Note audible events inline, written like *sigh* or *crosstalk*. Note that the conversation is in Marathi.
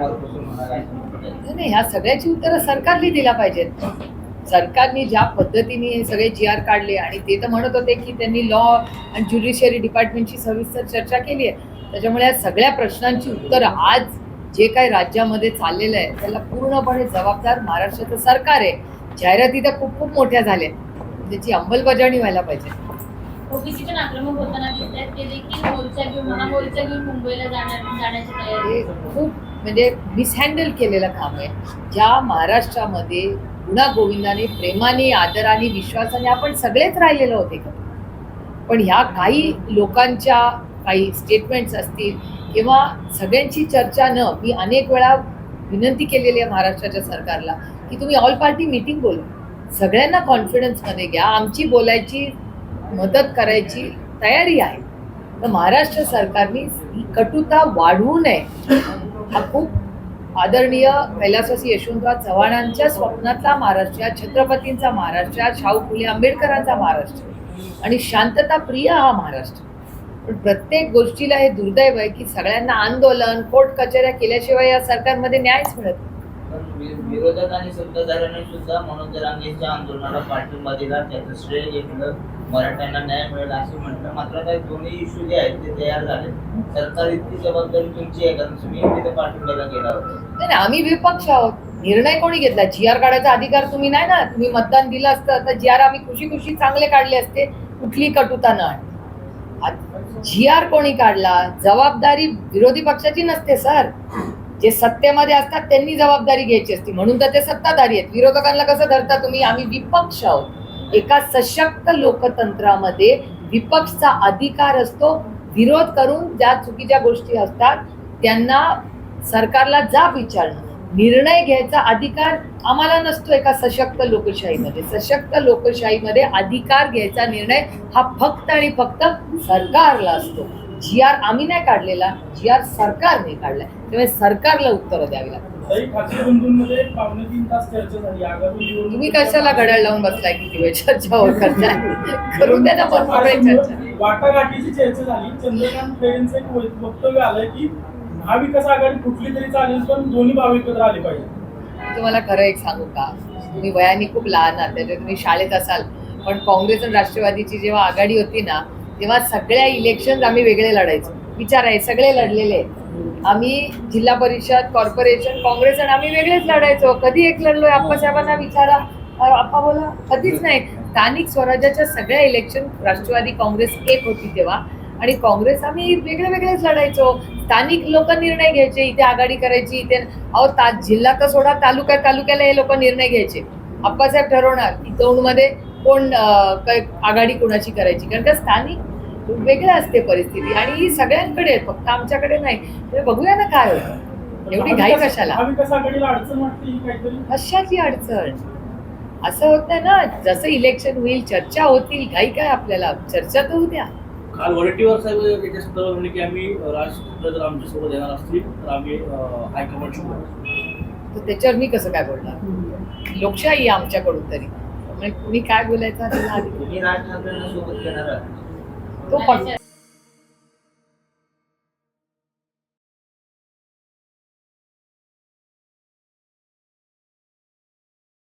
नाही, नाही ह्या सगळ्याची उत्तरं सरकारने दिला पाहिजेत. सरकारने ज्या पद्धतीने हे सगळे जी आर काढले आणि ते तर म्हणत होते की त्यांनी लॉ आणि ज्युडिशियरी डिपार्टमेंटची सविस्तर चर्चा केली आहे. त्याच्यामुळे या सगळ्या प्रश्नांची उत्तरं आज जे काही राज्यामध्ये चाललेलं आहे त्याला पूर्णपणे जबाबदार महाराष्ट्राचं सरकार आहे. जाहिराती तर खूप खूप मोठ्या झाल्या त्याची अंमलबजावणी व्हायला पाहिजे. ओबीसी पण आक्रमक होताना ते देखील मोर्चा घेऊन मला मोर्चा घेऊन मुंबईला जाणार जाण्याची तयारी हे खूप म्हणजे मिसहँडल केलेलं काम आहे. ज्या महाराष्ट्रामध्ये गुणा गोविंदाने प्रेमाने आदराने विश्वासाने आपण सगळेच राहिलेलो होते का? पण ह्या काही लोकांच्या काही स्टेटमेंट्स असतील किंवा सगळ्यांची चर्चा न मी अनेक वेळा विनंती केलेली आहे महाराष्ट्राच्या सरकारला की तुम्ही ऑल पार्टी मीटिंग बोलवा सगळ्यांना कॉन्फिडन्समध्ये घ्या. आमची बोलायची मदत करायची तयारी आहे. तर महाराष्ट्र सरकारने ही कटुता वाढवू नये. हा खूप आदरणीय कैलासवासी यशवंतराव चव्हाणांच्या स्वप्नातला महाराष्ट्र छत्रपतींचा महाराष्ट्र शाहू फुले आंबेडकरांचा महाराष्ट्र आणि शांतता प्रिय हा महाराष्ट्र. पण प्रत्येक गोष्टीला हे दुर्दैव आहे की सगळ्यांना आंदोलन कोर्ट कचेऱ्या केल्याशिवाय या सरकारमध्ये न्यायच मिळत नाही. म्हणजे विरोधक आणि सत्ताधाऱ्यांनी सुद्धा मनोज जरांगेच्या आंदोलनाला पाठिंबा दिला. त्याचं श्रेय घेतलं. मराठ्यांना न्याय मिळेल असं म्हटलं. मात्र काही दोन्ही इश्यू जे आहेत ते तयार झाले सरकार इतकी जबाबदारी तुमची आहे कारण तुम्ही तिथे पाठिंब्याला गेला होता. नाही नाही, आम्ही विपक्ष आहोत. निर्णय कोणी घेतला? जी आर काढायचा अधिकार तुम्ही नाही ना? तुम्ही मतदान दिलं असतं. तर जी आर आम्ही खुशी खुशी चांगले काढले असते कुठली कटुता न जी आर कोणी काढला जबाबदारी विरोधी पक्षाची नसते सर. जे सत्तेमध्ये असतात त्यांनी जबाबदारी घ्यायची असती. म्हणून तर ते सत्ताधारी आहेत. विरोधकांना कसं धरता तुम्ही? आम्ही विपक्ष आहोत. एका सशक्त लोकतंत्रामध्ये विपक्षचा अधिकार असतो. विरोध करून ज्या चुकीच्या गोष्टी असतात त्यांना सरकारला जाब विचारणं. निर्णय घ्यायचा अधिकार आम्हाला नसतो एका सशक्त लोकशाहीमध्ये. सशक्त लोकशाहीमध्ये अधिकार घ्यायचा निर्णय हा फक्त आणि फक्त सरकारला असतो. जी आर आम्ही नाही काढलेला जी आर सरकारने काढलाय त्यामुळे सरकारला उत्तरं द्यावी लागतात तुम्ही कशाला घड्याळ लावून बसलाय किती वेळ चर्चा होत करताय? *laughs* करून द्या ना चर्चा. वाटाघाटीची चर्चा झाली. चंद्रकांत खैरेंचं एक वक्तव्य आलंय की महाविकास आघाडी कुठली तरी चालेल पण दोन्ही भाव एकत्र आले पाहिजे. तुम्हाला खरं एक सांगू का? तुम्ही वयाने खूप लहान आहात त्याच्यात तुम्ही शाळेत असाल. पण काँग्रेस आणि राष्ट्रवादीची जेव्हा आघाडी होती ना तेव्हा सगळ्या इलेक्शन आम्ही वेगळे लढायचो. विचार आहे सगळे लढलेले आम्ही जिल्हा परिषद कॉर्पोरेशन काँग्रेस आणि आम्ही वेगळेच लढायचो. कधी एक लढलोय? आप्पासाहेबांना विचारा. आप्पा बोला. कधीच नाही. स्थानिक स्वराज्याच्या सगळ्या इलेक्शन राष्ट्रवादी काँग्रेस एक होती तेव्हा. आणि काँग्रेस आम्ही वेगळे वेगळेच लढायचो. स्थानिक लोक निर्णय घ्यायचे इथे आघाडी करायची इथे अहो ता जिल्हा तर सोडा तालुका तालुक्याला हे लोक निर्णय घ्यायचे. आप्पासाहेब ठरवणार की दौंडमध्ये कोण काय आघाडी कोणाची करायची? कारण का स्थानिक वेगळं असते परिस्थिती. आणि ही सगळ्यांकडे आहे फक्त आमच्याकडे नाही. तर बघूया ना काय होतं. एवढी घाई कशाला? महाविकास आघाडीला अडचण वाटते काहीतरी? कशाची अडचण? असं होत नाही ना जसं इलेक्शन होईल चर्चा होतील घाई काय आपल्याला? चर्चा तर होऊ द्या काल वडेट्टीवार साहेब याच्या संदर्भात म्हणले की आम्ही अ, राज ठाकरे जर आमच्यासोबत येणार असतील तर आम्ही हायकमांडशी बोलू तर त्याच्यावर मी कसं काय बोलणार? लोकशाही आहे आमच्याकडून तरी. त्यामुळे कुणी काय बोलायचं हा त्याला अधिकार. तुम्ही